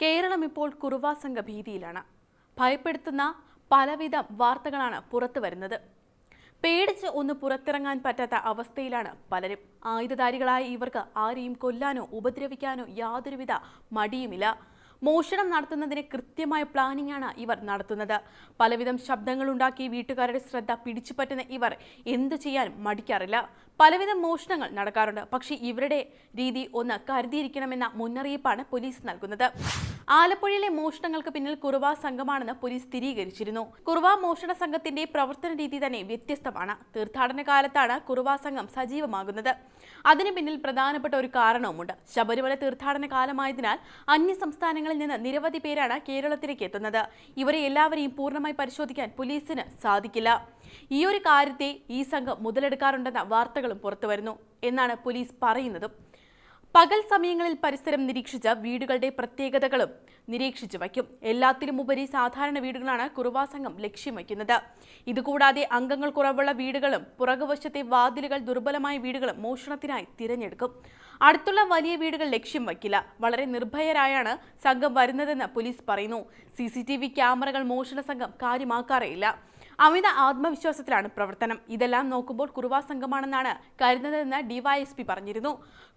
കേരളം ഇപ്പോൾ കുറുവാസംഘ ഭീതിയിലാണ്. ഭയപ്പെടുത്തുന്ന പലവിധ വാർത്തകളാണ് പുറത്തു വരുന്നത്. പേടിച്ച് ഒന്ന് പുറത്തിറങ്ങാൻ പറ്റാത്ത അവസ്ഥയിലാണ് പലരും. ആയുധധാരികളായ ഇവർക്ക് ആരെയും കൊല്ലാനോ ഉപദ്രവിക്കാനോ യാതൊരുവിധ മടിയുമില്ല. മോഷണം നടത്തുന്നതിന് കൃത്യമായ പ്ലാനിംഗ് ആണ് ഇവർ നടത്തുന്നത്. പലവിധം ശബ്ദങ്ങളുണ്ടാക്കി വീട്ടുകാരുടെ ശ്രദ്ധ പിടിച്ചുപറ്റുന്ന ഇവർ എന്തു ചെയ്യാൻ മടിക്കാറില്ല. പലവിധം മോഷണങ്ങൾ നടക്കാറുണ്ട്. പക്ഷേ ഇവരുടെ രീതി ഒന്ന് കരുതിയിരിക്കണമെന്ന മുന്നറിയിപ്പാണ് പോലീസ് നൽകുന്നത്. ആലപ്പുഴയിലെ മോഷണങ്ങൾക്ക് പിന്നിൽ കുറുവ സംഘമാണെന്ന് പോലീസ് സ്ഥിരീകരിച്ചിരുന്നു. കുറുവ മോഷണ സംഘത്തിന്റെ പ്രവർത്തന രീതി തന്നെ വ്യത്യസ്തമാണ്. തീർത്ഥാടന കാലത്താണ് കുറുവ സംഘം സജീവമാകുന്നത്. അതിന് പിന്നിൽ പ്രധാനപ്പെട്ട ഒരു കാരണവുമുണ്ട്. ശബരിമല തീർത്ഥാടന കാലമായതിനാൽ അന്യ സംസ്ഥാനങ്ങളിൽ നിന്ന് നിരവധി പേരാണ് കേരളത്തിലേക്ക് എത്തുന്നത്. ഇവരെ എല്ലാവരെയും പൂർണമായി പരിശോധിക്കാൻ പോലീസിന് സാധിക്കില്ല. ഈ ഒരു കാര്യത്തെ ഈ സംഘം മുതലെടുക്കാറുണ്ടെന്ന വാർത്തകളും പുറത്തുവരുന്നു. എന്നാണ് പോലീസ് പറയുന്നതും. പകൽ സമയങ്ങളിൽ പരിസരം നിരീക്ഷിച്ച വീടുകളുടെ പ്രത്യേകതകളും നിരീക്ഷിച്ചു വയ്ക്കും. എല്ലാത്തിനുമുപരി സാധാരണ വീടുകളാണ് കുറുവാ സംഘം ലക്ഷ്യം വയ്ക്കുന്നത്. ഇതുകൂടാതെ അംഗങ്ങൾ കുറവുള്ള വീടുകളും പുറകുവശത്തെ വാതിലുകൾ ദുർബലമായ വീടുകളും മോഷണത്തിനായി തിരഞ്ഞെടുക്കും. അടുത്തുള്ള വലിയ വീടുകൾ ലക്ഷ്യം വയ്ക്കില്ല. വളരെ നിർഭയരായാണ് സംഘം വരുന്നതെന്ന് പോലീസ് പറയുന്നു. സി ക്യാമറകൾ മോഷണ സംഘം കാര്യമാക്കാറേയില്ല. അമിത ആത്മവിശ്വാസത്തിലാണ് പ്രവർത്തനം. ഇതെല്ലാം നോക്കുമ്പോൾ കുറുവാ സംഘമാണെന്നാണ് കരുതുന്നതെന്ന് ഡിവൈഎസ്പി പറഞ്ഞിരുന്നു.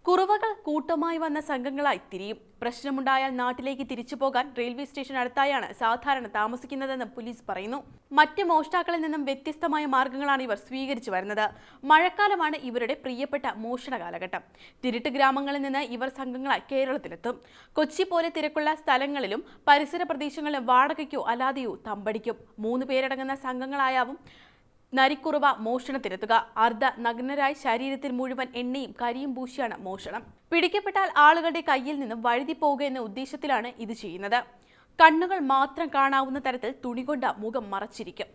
കുറുവകൾ കൂട്ടമായി വന്ന സംഘങ്ങളായി തിരിയും. പ്രശ്നമുണ്ടായാൽ നാട്ടിലേക്ക് തിരിച്ചു പോകാൻ റെയിൽവേ സ്റ്റേഷൻ അടുത്തായാണ് സാധാരണ താമസിക്കുന്നതെന്ന് പോലീസ് പറയുന്നു. മറ്റ് മോഷ്ടാക്കളിൽ നിന്നും വ്യത്യസ്തമായ മാർഗങ്ങളാണ് ഇവർ സ്വീകരിച്ചു വരുന്നത്. മഴക്കാലമാണ് ഇവരുടെ പ്രിയപ്പെട്ട മോഷണ കാലഘട്ടം. തിരുട്ട് ഗ്രാമങ്ങളിൽ നിന്ന് ഇവർ സംഘങ്ങളായി കേരളത്തിലെത്തും. കൊച്ചി പോലെ തിരക്കുള്ള സ്ഥലങ്ങളിലും പരിസര പ്രദേശങ്ങളിലും വാടകയ്ക്കോ അല്ലാതെയോ തമ്പടിക്കും. മൂന്ന് പേരടങ്ങുന്ന സംഘങ്ങളായാവും നരിക്കുറുവ മോഷണത്തിനെത്തുക. അർദ്ധ നഗ്നരായി ശരീരത്തിൽ മുഴുവൻ എണ്ണയും കരിയും പൂശിയാണ് മോഷണം. പിടിക്കപ്പെട്ടാൽ ആളുകളുടെ കയ്യിൽ നിന്നും വഴുതി പോകുക എന്ന ഉദ്ദേശത്തിലാണ് ഇത് ചെയ്യുന്നത്. കണ്ണുകൾ മാത്രം കാണാവുന്ന തരത്തിൽ തുണികൊണ്ട മുഖം മറച്ചിരിക്കും.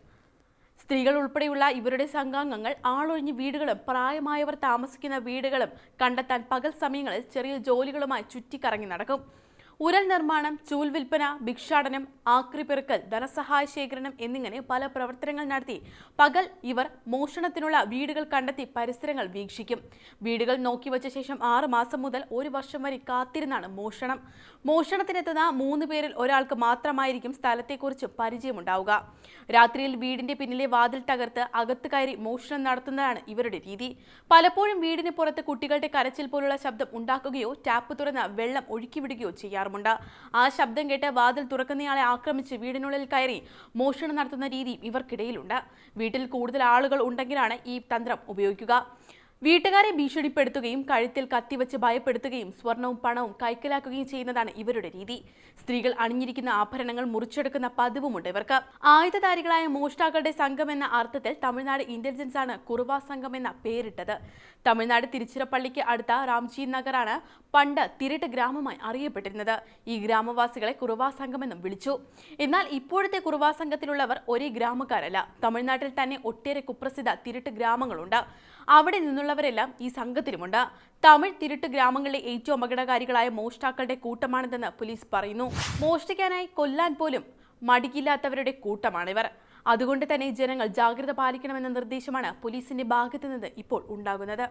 സ്ത്രീകൾ ഉൾപ്പെടെയുള്ള ഇവരുടെ സംഘാംഗങ്ങൾ ആളൊഴിഞ്ഞ വീടുകളും പ്രായമായവർ താമസിക്കുന്ന വീടുകളും കണ്ടെത്താൻ പകൽ സമയങ്ങളിൽ ചെറിയ ജോലികളുമായി ചുറ്റിക്കറങ്ങി നടക്കും. ഉരൽ നിർമ്മാണം ചൂൽ വിൽപ്പന ഭിക്ഷാടനം ആക്രിപെറുക്കൽ ധനസഹായ ശേഖരണം എന്നിങ്ങനെ പല പ്രവർത്തനങ്ങൾ നടത്തി. പകൽ ഇവർ മോഷണത്തിനുള്ള വീടുകൾ കണ്ടെത്തി പരിസരങ്ങൾ വീക്ഷിക്കും. വീടുകൾ നോക്കി വച്ച ശേഷം ആറു മാസം മുതൽ ഒരു വർഷം വരെ കാത്തിരുന്നാണ് മോഷണം. മോഷണത്തിനെത്തുന്ന മൂന്ന് പേരിൽ ഒരാൾക്ക് മാത്രമായിരിക്കും സ്ഥലത്തെക്കുറിച്ച് പരിചയമുണ്ടാവുക. രാത്രിയിൽ വീടിന്റെ പിന്നിലെ വാതിൽ തകർത്ത് അകത്ത് കയറി മോഷണം നടത്തുന്നതാണ് ഇവരുടെ രീതി. പലപ്പോഴും വീടിന് പുറത്ത് കുട്ടികളുടെ കരച്ചിൽ പോലുള്ള ശബ്ദം ഉണ്ടാക്കുകയോ ടാപ്പ് തുറന്ന് വെള്ളം ഒഴുക്കിവിടുകയോ ചെയ്യാറുമുണ്ട് ആ ശബ്ദം കേട്ട് വാതിൽ തുറക്കുന്നയാളെ ആക്രമിച്ച് വീടിനുള്ളിൽ കയറി മോഷണം നടത്തുന്ന രീതി ഇവർക്കിടയിലുണ്ട്. വീട്ടിൽ കൂടുതൽ ആളുകൾ ഉണ്ടെങ്കിലാണ് ഈ തന്ത്രം ഉപയോഗിക്കുക. വീട്ടുകാരെ ഭീഷണിപ്പെടുത്തുകയും കഴുത്തിൽ കത്തിവെച്ച് ഭയപ്പെടുത്തുകയും സ്വർണവും പണവും കൈക്കലാക്കുകയും ചെയ്യുന്നതാണ് ഇവരുടെ രീതി. സ്ത്രീകൾ അണിഞ്ഞിരിക്കുന്ന ആഭരണങ്ങൾ മുറിച്ചെടുക്കുന്ന പതിവുമുണ്ട് ഇവർക്ക്. ആയുധധാരികളായ മോഷ്ടാക്കളുടെ സംഘം എന്ന അർത്ഥത്തിൽ തമിഴ്നാട് ഇന്റലിജൻസ് ആണ് കുറുവ സംഘം എന്ന പേരിട്ടത്. തമിഴ്നാട് തിരുച്ചിറപ്പള്ളിക്ക് അടുത്ത രാംജി നഗറാണ് പണ്ട് തിരട്ട് ഗ്രാമമായി അറിയപ്പെട്ടിരുന്നത്. ഈ ഗ്രാമവാസികളെ കുറുവാ സംഘമെന്നും വിളിച്ചു. എന്നാൽ ഇപ്പോഴത്തെ കുറുവാ സംഘത്തിലുള്ളവർ ഒരേ ഗ്രാമക്കാരല്ല. തമിഴ്നാട്ടിൽ തന്നെ ഒട്ടേറെ കുപ്രസിദ്ധ തിരട്ട് ഗ്രാമങ്ങളുണ്ട്. അവിടെ നിന്നുള്ളവരെല്ലാം ഈ സംഘത്തിലുമുണ്ട്. തമിഴ് തിരുട്ട് ഗ്രാമങ്ങളിലെ ഏറ്റവും അപകടകാരികളായ മോഷ്ടാക്കളുടെ കൂട്ടമാണിതെന്ന് പോലീസ് പറയുന്നു. മോഷ്ടിക്കാനായി കൊല്ലാൻ പോലും മടിക്കില്ലാത്തവരുടെ കൂട്ടമാണിവർ. അതുകൊണ്ട് തന്നെ ജനങ്ങൾ ജാഗ്രത പാലിക്കണമെന്ന നിർദ്ദേശമാണ് പോലീസിന്റെ ഭാഗത്തു നിന്ന് ഇപ്പോൾ ഉണ്ടാകുന്നത്.